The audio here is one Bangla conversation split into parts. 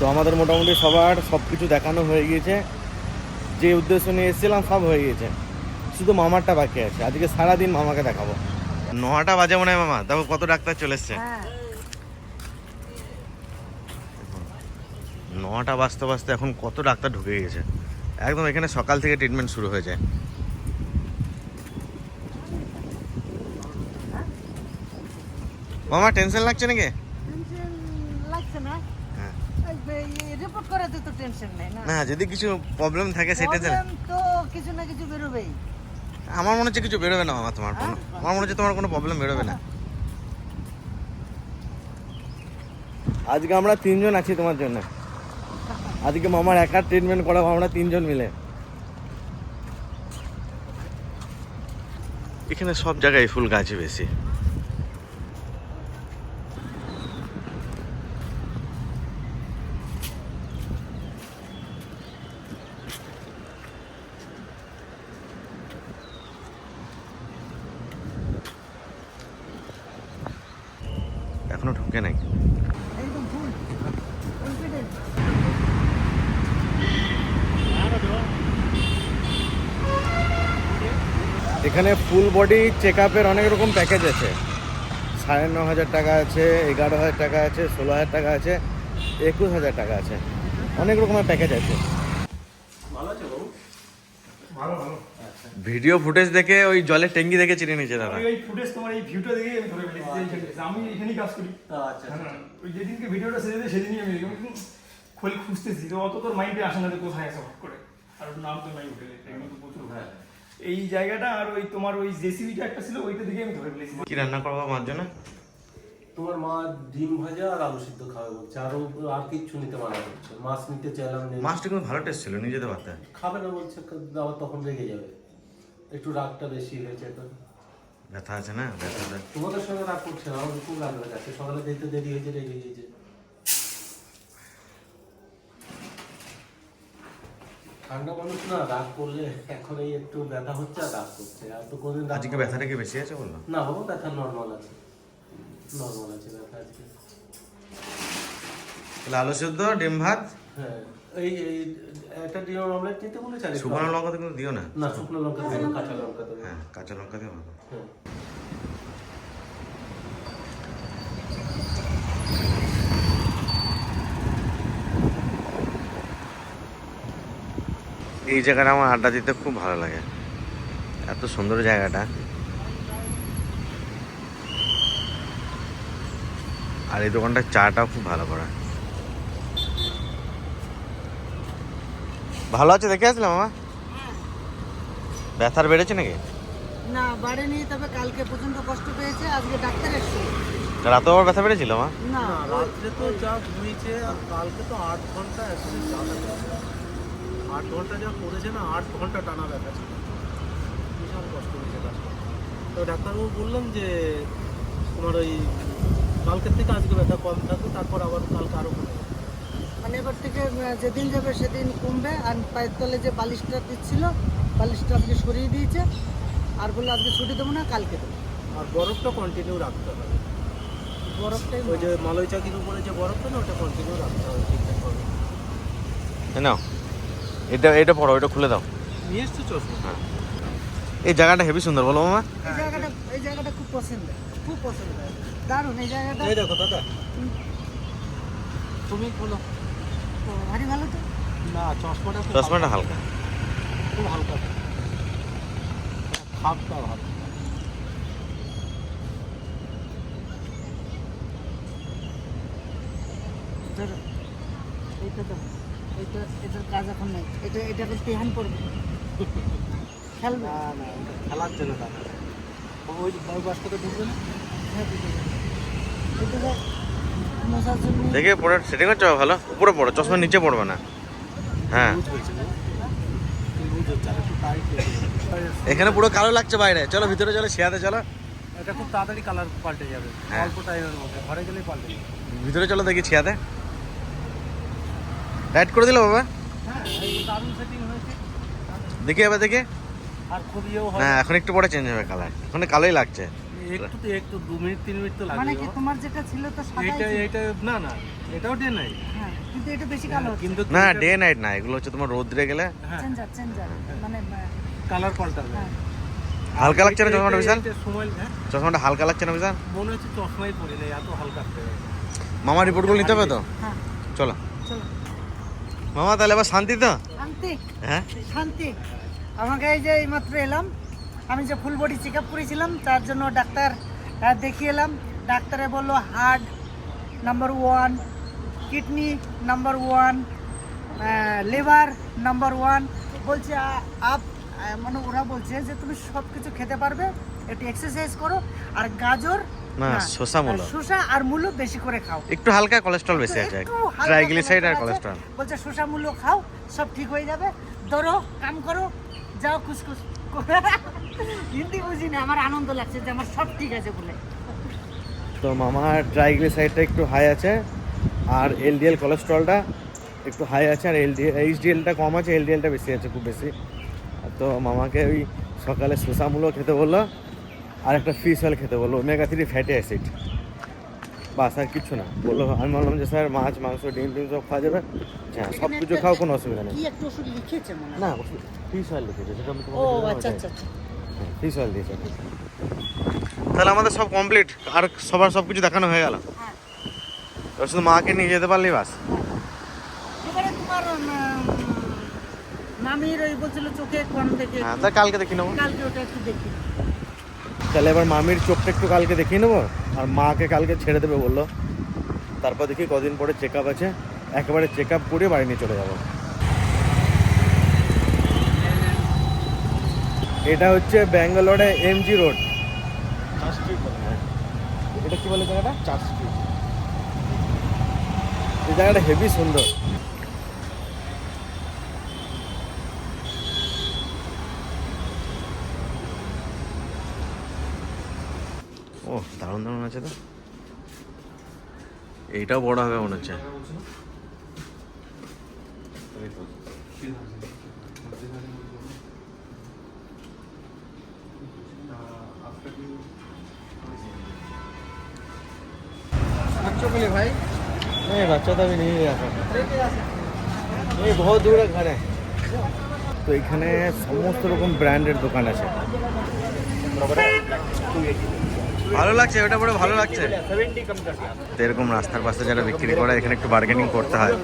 তো আমাদের মোটামুটি সবার সব কিছু দেখানো হয়ে গিয়েছে। যে উদ্দেশ্য নিয়ে এসেছিলাম সব হয়ে গিয়েছে। শুধু মামারটা বাকি আছে। আজকে সারাদিন মামাকে দেখাবো। নটা বাজে মনে হয় মামা। দেখো কত ডাক্তার চলে এসছে। হ্যাঁ। নটা বাজতে বাজতে এখন কত ডাক্তার ঢুকে গেছে একদম এখানে সকাল থেকে ট্রিটমেন্ট শুরু হয়ে যায় মামা টেনশন লাগছে নাকি টেনশন লাগছে না হ্যাঁ। রিপোর্ট করাতে তো টেনশন নেই না? না যদি কিছু প্রবলেম থাকে সেটা Problem তো কিছু না কিছু বেরোবেই। আমার মনে হচ্ছে কিছু বেরোবে না মামা তোমার কোনো আমার মনে হচ্ছে তোমার কোনো প্রবলেম বেরোবে না। আজকে আমরা তিনজন আছি তোমার জন্য। আজকে মামার একার ট্রিটমেন্ট করাবো আমরা তিনজন মিলে। এখানে সব জায়গায় ফুল গাছে বেশি এখনও ঢুকে নাই একদম ফুল কনফিডেন্ট এখানে ফুল বডি চেক আপের অনেক রকম প্যাকেজ আছে। সাড়ে ন হাজার টাকা আছে এগারো হাজার টাকা আছে ষোলো হাজার টাকা আছে একুশ হাজার টাকা আছে। অনেক রকমের প্যাকেজ আছে। ভিডিও ফুটেজ দেখে ওই জলের ট্যাঙ্কি দেখে চিনে নিয়েছে দাদা। ওই ফুটেজ তোমার এই ভিউটা দেখে আমি ধরে ফেলেছি আমি এখানেই কাজ করি। আচ্ছা হ্যাঁ, ওই যেদিনকে ভিডিওটা সেদিন সেদিনই আমি খোল খুঁজতেছি। তো অত তোর মাইন্ডে আসে না যে কোথায় আছে হট করে। আর নাম তো নাই হোটেলে এগুলো তো প্রচুর। হ্যাঁ। এই জায়গাটা আর ওই তোমার ওই জেসিবিটা একটা ছিল ওইটা দেখে আমি ধরে ফেলেছি। কি রান্না করব আমার জন্য? তোমার মা ডিম ভাজা আর আলু সিদ্ধ খাবে বলছে আর আর কিচ্ছু নিতে মানা করছে। মাছ নিতে চাইলাম নেই মাছটা কিন্তু ভালো টেস্ট ছিল নিজেদের পাতে খাবে না বলছে আবার তখন রেগে যাবে। একটু রাগটা বেশি হয়েছে তো। ব্যথা আছে না? ব্যথা আছে। তোমাদের সঙ্গে রাগ করছে না আমার খুব রাগ হয়ে সকালে দেখতে দেরি হয়েছে রেগে গিয়েছে। ঠান্ডা মানুষ না রাগ করলে এখন এই একটু ব্যথা হচ্ছে আর রাগ করছে। আর তো কোনদিন আজকে ব্যথাটা কি বেশি আছে বলল? না বাবা ব্যথা নর্মাল আছে। নর্মাল আছে ব্যথা আজকে। তাহলে আলু সেদ্ধ ডিম ভাত? হ্যাঁ এই এই একটা ডিম অমলেট নিতে বলেছে শুকনো লঙ্কা তো কিন্তু দিও না? না শুকনো লঙ্কা দেবে কাঁচা লঙ্কা দেবে হ্যাঁ কাঁচা লঙ্কা দিয়ে ভালো এই জায়গাটা আমার আড্ডা দিতে খুব ভালো লাগে। এত সুন্দর জায়গাটা। আর এই দোকানটার চাটাও খুব ভালো করা। ভালো আছে দেখে আসলাম মামা? ব্যথার বেড়েছে নাকি? না বাড়েনি তবে কালকে পর্যন্ত কষ্ট পেয়েছে আজকে ডাক্তার এসছে। রাতে আবার ব্যথা বেড়েছিল মা? না রাত্রে তো যা ঘুমিয়েছে আর কালকে তো আট ঘণ্টা একসাথে আট ঘণ্টা যা করেছে না আট ঘণ্টা টানা ব্যথা ছিল। বিশাল কষ্ট হয়েছে কাজটা। তো ডাক্তারবাবু বললাম যে তোমার ওই কালকের থেকে আজকে ব্যথা কম থাকবে তারপর আবার কালকে আরও কমে মানে এবার থেকে যেদিন যাবে সেদিন কমবে আর পায়ের তলে যে বালিশটা দিচ্ছিল বালিশটা আজকে সরিয়ে দিয়েছে আর বলে আজকে ছুটি দেবো না কালকে দেবো। আর বরফটা কন্টিনিউ রাখতে হবে। বরফটাই ওই যে মালয় চাকির উপরে যে বরফটা না ওটা কন্টিনিউ রাখতে হবে ঠিকঠাক হবে এই নাও এটা এটা পড়ো এটা খুলে দাও। নিয়ে এসছো চশমা? এই জায়গাটা হেভি সুন্দর বলো মামা। এই জায়গাটা এই জায়গাটা খুব পছন্দ খুব পছন্দ দারুণ এই জায়গাটা। এই দেখো দাদা। তুমি বলো ভারী ভালো তো? না চশমাটা চশমাটা হালকা, হালকা। খুব হালকা। খাপটা ভালো। এইটা তো এইটা এটার কাজ এখন নেই। এটা এটা এখন তেহান খেলবে। না না খেলার জন্য দাদা ওই ওই বাসটাতে ঢুকবে না? হ্যাঁ। এটা দেখ, পড়ে সেটিং হচ্ছে ভালো? উপরে পড়ো চশমা নিচে পড়বে না। হ্যাঁ। এখানে পুরো কালো লাগছে বাইরে। চলো ভিতরে চলো শেয়াতে চলো। এটা খুব তাড়াতাড়ি কালার পাল্টে যাবে। হ্যাঁ। অল্প টাইমের মধ্যে। ঘরে গেলেই পাল্টে যাবে। ভিতরে চলো দেখি ছিয়াতে টাইট করে দিলো বাবা। হ্যাঁ দেখি এবার দেখে। আর খুব ইয়েও হয়। না এখন একটু পরে চেঞ্জ হবে কালার এখন কালোই লাগছে। একটু তো একটু দু মিনিট তিন মিনিট তো মানে কি লাগবে তোমার যেটা ছিল তো সাদাই এইটা ছিল। না না এটাও ডে নাই হ্যাঁ কিন্তু এটা বেশি কালো কিন্তু না ডে নাইট না এগুলো হচ্ছে তোমার রোদ্রে গেলে। হ্যাঁ। মানে কালার পাল্টাবে। হ্যাঁ। হালকা লাগছে না চশমাটা বিশাল সময় হ্যাঁ। চশমাটা হালকা লাগছে না বিশাল মনে হচ্ছে চশমাই পরি না এত হালকা মামা রিপোর্টগুলো নিতে হবে তো? হ্যাঁ। চলো। চলো। মামা তাহলে এবার শান্তি তো? শান্তি। হ্যাঁ? শান্তি। আমাকে এই যে এইমাত্র এলাম আমি যে ফুল বডি চেক আপ করেছিলাম তার জন্য ডাক্তার দেখিয়ে এলাম। ডাক্তারে বলল heart number one kidney number one liver number one বলছে আপ মানে ওরা বলছে যে তুমি সব কিছু খেতে পারবে একটু এক্সারসাইজ করো আর গাজর না, শসা মূলো। শসা আর মূলো বেশি করে খাও। একটু হালকা কোলেস্ট্রল বেশি আছে ট্রাইগ্লিসাইড আর। কোলেস্ট্রল বলছে শসা মূল্য খাও সব ঠিক হয়ে যাবে। ধরো কাম করো যাও খুশখুশ হিন্দি বুঝি না আমার আনন্দ লাগছে যে আমার সব ঠিক আছে বলে। তো মামার ট্রাইগ্লিসাইডটা একটু হাই আছে আর এলডিএল কোলেস্ট্রলটা একটু হাই আছে আর এলডিএল এইচডিএলটা কম আছে এলডিএলটা বেশি আছে খুব বেশি। তো মামাকে ওই সকালে শসামূলো খেতে বলল আর একটা ফিশ অয়েল খেতে বলল ওমেগা থ্রি ফ্যাটি অ্যাসিড বাস আর কিছু না। বলল আমি বললাম যে স্যার মাছ মাংস ডিম টিম সব খাওয়া যাবে। হ্যাঁ সব কিছু খাও কোনো অসুবিধা নেই। কি ওষুধ লিখেছে মনে হয়? না ফিশ অয়েল লিখেছে যেটা আমি ও তোমাকে আচ্ছা আচ্ছা আচ্ছা ফিশ অয়েল দিয়েছে। তাহলে আমাদের সব কমপ্লিট আর সবার সব কিছু দেখানো হয়ে গেল? হ্যাঁ। এবার শুধু মাকে নিয়ে যেতে পারলি বাস? তোমার মামির ওই বলছিল চোখে কম দেখে হ্যাঁ তা কালকে দেখি নেব। কালকে ওটা একটু দেখি। তাহলে এবার মামির চোখটা একটু কালকে দেখিয়ে নেব আর মাকে কালকে ছেড়ে দেবে বলল। তারপর দেখি কদিন পরে চেক আপ আছে একেবারে চেক আপ করে বাড়ি নিয়ে চলে যাব। এটা হচ্ছে ব্যাঙ্গালোরে এমজি রোড এটা কি বলে জায়গাটা? চার্চ স্ট্রিট এই জায়গাটা হেভি সুন্দর। ও দারুণ দারুণ আছে তো এইটাও বড় হবে মনে হচ্ছে नहीं बच्चा तो अभी नहीं गया था ये बहुत दूर है घर है তো এখানে সমস্ত রকম ব্র্যান্ডের দোকান আছে ভালো লাগছে ওটা পরে ভালো লাগছে। এরকম রাস্তার পাশে যারা বিক্রি করে, এখানে একটু বার্গেনিং করতে হয়।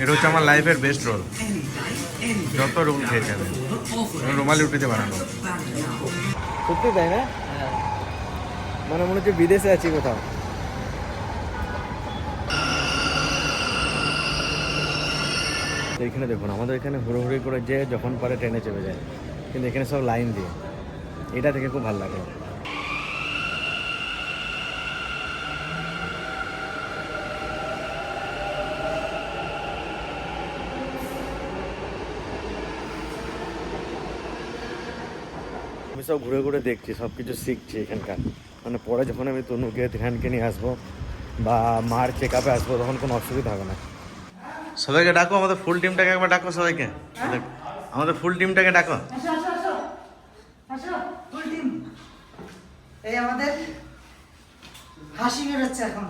এটা হচ্ছে আমার লাইফের বেস্ট রোল যত রোল আমি আমি রুমালি রুটিতে বানানো সত্যি তাই না? মানে মনে হচ্ছে বিদেশে আছি কোথাও। তো এখানে দেখুন, আমাদের এখানে হুড়োহুড়ি করে যে যখন পারে ট্রেনে চেপে যায়। কিন্তু এখানে সব লাইন দিয়ে। এটা থেকে খুব ভালো লাগে। আমি সব ঘুরে ঘুরে দেখছি সব কিছু শিখছি এখানকার। মানে পরে যখন আমি তনুকে ধ্যানকে নিয়ে আসব বা মার চেক আপে আসব, তখন কোনো অসুবিধা হবে না। সবাইকে ডাকো আমাদের ফুল টিমটাকে একবার ডাকো সবাইকে। আমাদের ফুল টিমটাকে ডাকো। এই আমাদের হাসি বেরোচ্ছে এখন।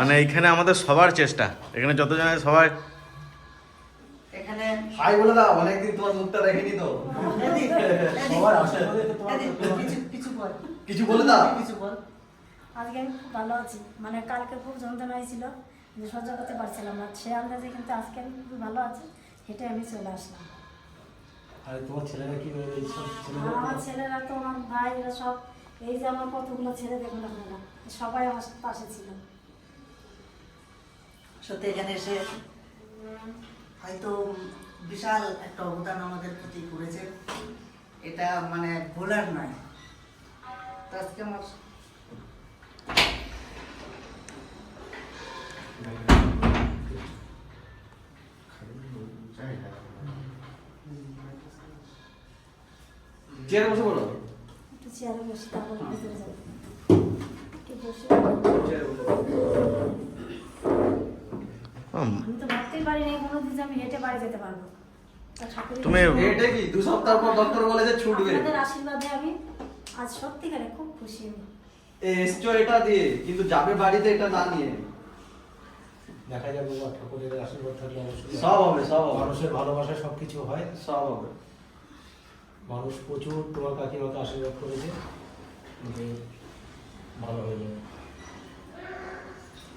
মানে এইখানে আমাদের সবার চেষ্টা। এখানে যতজন আছে সবাই এখানে হাই বলে দাও অনেকদিন তোমার মুখটা দেখেনি তো। এদিক, এদিক, সবার আসে। কিছু কিছু বল। কিছু বলে দাও। কিছু বল। আজকে আমি খুব ভালো আছি। মানে কালকে খুব যন্ত্রণা হয়েছিল যে সহ্য করতে পারছিলাম না। সে আন্দাজে কিন্তু আজকে আমি ভালো আছি হেঁটে আমি চলে আসলাম। আরে তোমার ছেলেরা কি আমার ছেলেরা তো আমার ভাই এরা সব এই যে আমার কতগুলো ছেলে দেখুন আপনারা সবাই আমার পাশে ছিল। সত্যি এখানে এসে হয়তো বিশাল একটা অবদান আমাদের প্রতি করেছে। এটা মানে ভোলার নয়। তো আজকে আমার চেয়ারে বসে বলো চেয়ারে বসে তারপর ভিতরে যাব। তুমি- এটা কি? দু সপ্তাহ পর ডক্টর বলে যে ছুটবে। আশীর্বাদে আমি আজ সত্যিকারে খুব খুশি এসছো এটা দিয়ে কিন্তু যাবে বাড়িতে এটা না নিয়ে। দেখা যাবে বাবা ঠাকুরের আশীর্বাদ থাকলে অবশ্যই। সব হবে সব হবে। মানুষের ভালোবাসা সব কিছু হয়। সব হবে। মানুষ প্রচুর তোমার কাকিমাকে আশীর্বাদ করেছে। যে ভালো হয়ে যাবে।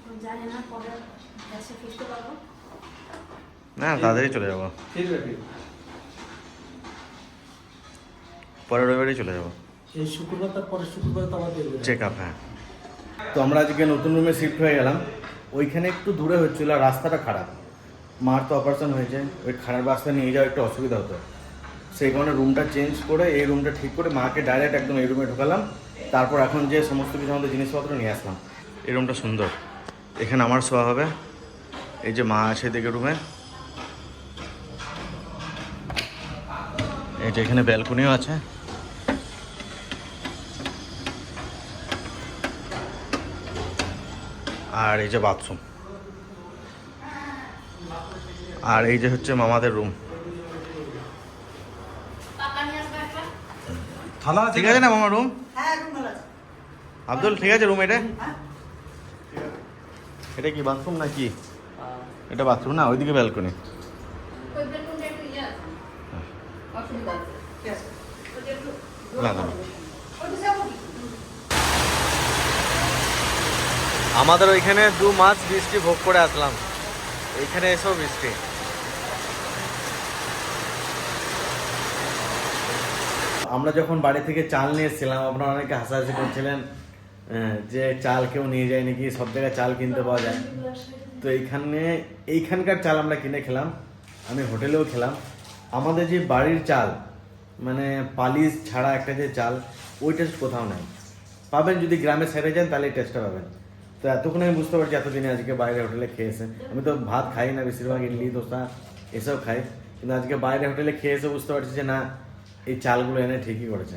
আমি জানি না কবে দেশে ফিরতে পারব। না তাড়াতাড়ি চলে যাব। পরের রবিবারই চলে যাব। এই শুক্রবার তার পরের শুক্রবার তো চেক আপ হ্যাঁ। তো আমরা আজকে নতুন রুমে শিফট হয়ে গেলাম। ওইখানে একটু দূরে হচ্ছিল আর রাস্তাটা খারাপ। মার তো অপারেশন হয়েছে, ওই খারাপ রাস্তা নিয়ে যাওয়া একটু অসুবিধা হতো। সেই কারণে রুমটা চেঞ্জ করে, এই রুমটা ঠিক করে মাকে ডাইরেক্ট একদম এই রুমে ঢোকালাম। তারপর এখন যে সমস্ত কিছু আমাদের জিনিসপত্র নিয়ে আসলাম। এই রুমটা সুন্দর। এখানে আমার শোয়া হবে। এই যে মা আছে এদিকে রুমে এই যে এখানে ব্যালকনিও আছে। আর এই যে বাথরুম আর এই যে হচ্ছে মামাদের রুম থালা ঠিক আছে না মামা রুম হ্যাঁ আব্দুল ঠিক আছে রুম এটা? হ্যাঁ। এটা কি বাথরুম না কি? এটা বাথরুম না ওইদিকে ব্যালকনি না না। আমাদের ওইখানে দু মাস বৃষ্টি ভোগ করে আসলাম। এইখানে এসেও বৃষ্টি। আমরা যখন বাড়ি থেকে চাল নিয়ে এসেছিলাম, আপনারা অনেকে হাসাহাসি করছিলেন যে চাল কেউ নিয়ে যায় নাকি, সব জায়গায় চাল কিনতে পাওয়া যায়। তো এইখানে, এইখানকার চাল আমরা কিনে খেলাম, আমি হোটেলেও খেলাম। আমাদের যে বাড়ির চাল মানে পালিশ ছাড়া একটা যে চাল ওই টেস্ট কোথাও নেই। পাবেন যদি গ্রামে সেরে যান, তাহলে টেস্টটা পাবেন। তো এতক্ষণ আমি বুঝতে পারছি এতদিনে আজকে বাইরে হোটেলে খেয়েছে। আমি তো ভাত খাই না বেশিরভাগ ইডলি দোসা এসব খাই। কিন্তু আজকে বাইরে হোটেলে খেয়ে এসে বুঝতে পারছি যে না এই চালগুলো এনে ঠিকই করেছে।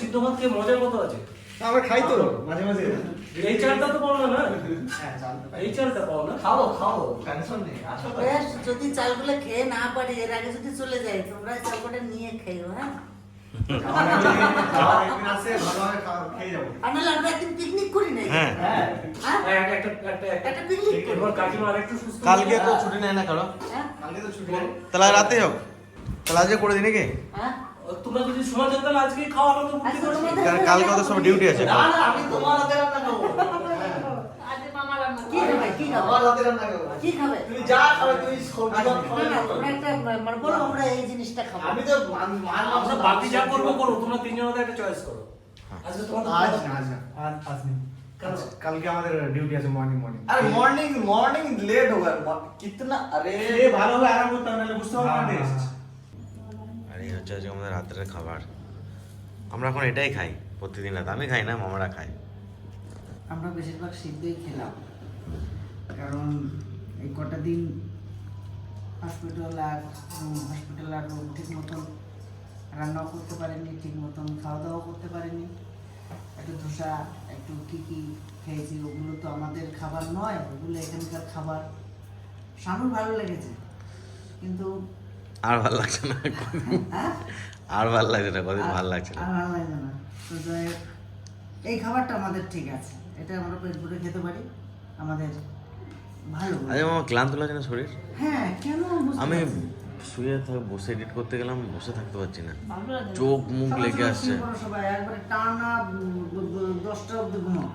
সিদ্ধ ভাত খেয়ে মজার মতো আছে। আমরা খাই তো। মাঝে মাঝে। এই চালটা তো পাও না? না এই চালটা পাও না খাব খাব টেনশন নেই আসো। তো। বেশ, যদি চালগুলো খেয়ে না পারি এর আগে যদি চলে যায় তোমরা চালগুলো নিয়ে খেয়েও হ্যাঁ? খাওয়া- কালকে তো ছুটি নেয় না কারও? হ্যাঁ। কালকে তো ছুটি নেই। তাহলে রাতে হোক তাহলে আজকে করে দিই নাকি? হ্যাঁ। তোমরা যদি সময় খাওয়া আজকে কারণ কালকে তো সব ডিউটি আছে। না আমি তোমার হাতে রান্না আমরা চয়েস আচ্ছা। আচ্ছা, কালকে আমাদের ডিউটি আছে মর্নিং মর্নিং আরে মর্নিং মর্নিং লেট হবে। কিতনা আরে। এ ভালো হবে আরাম করতে হবে বুঝতে পারবে আরে হচ্ছে আমাদের রাতের খাবার। আমরা এখন এটাই খাই প্রতিদিন রাত। আমি খাই না মামারা খায়। আমরা বেশিরভাগ সিদ্ধই খেলাম। কারণ এই কটা দিন হসপিটাল আর হসপিটাল আর ঠিক মতন রান্নাও করতে পারেনি ঠিক মতন খাওয়া দাওয়া করতে পারেনি। একটু ধোসা একটু কী কী খেয়েছি ওগুলো তো আমাদের খাবার নয় ওগুলো এখানকার খাবার। সানুর ভালো লেগেছে কিন্তু আর ভালো লাগছে না হ্যাঁ? আর ভালো লাগছে না কদিন? ভালো লাগছে না। আর ভালো লাগছে না। তো যাই এই খাবারটা আমাদের ঠিক আছে এটা আমরা পেট ভরে খেতে পারি আমাদের ভালো। আজ মামা ক্লান্ত লাগছে না শরীর? হ্যাঁ কেন? আমি শুয়ে থাক বসে এডিট করতে গেলাম বসে থাকতে পারছি না। লাগে। চোখ মুখ লেগে আসছে।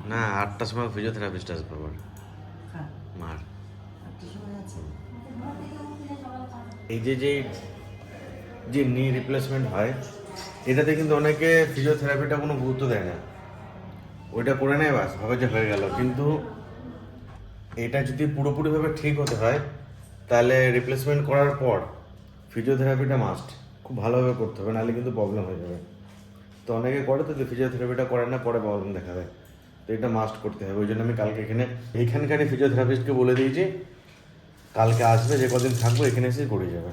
না আটটার সময় ফিজিওথেরাপিস্ট আসবে আবার। হ্যাঁ। মার। এই যে যে যে নি রিপ্লেসমেন্ট হয় এটাতে কিন্তু অনেকে ফিজিওথেরাপিটা কোনো গুরুত্ব দেয় না। ওইটা করে নেয় বাস ভাবে যে হয়ে গেল। কিন্তু এটা যদি পুরোপুরিভাবে ঠিক হতে হয়, তাহলে রিপ্লেসমেন্ট করার পর ফিজিওথেরাপিটা মাস্ট খুব ভালোভাবে করতে হবে, নাহলে কিন্তু প্রবলেম হয়ে যাবে। তো অনেকে করে তো ফিজিওথেরাপিটা করে না, পরে প্রবলেম দেখা দেয়। তো এটা মাস্ট করতে হবে, ওই জন্য আমি কালকে এখানে, এইখানকারই ফিজিওথেরাপিস্টকে বলে দিয়েছি, কালকে আসবে, যে কদিন থাকব, এখানে এসে করে যাবে।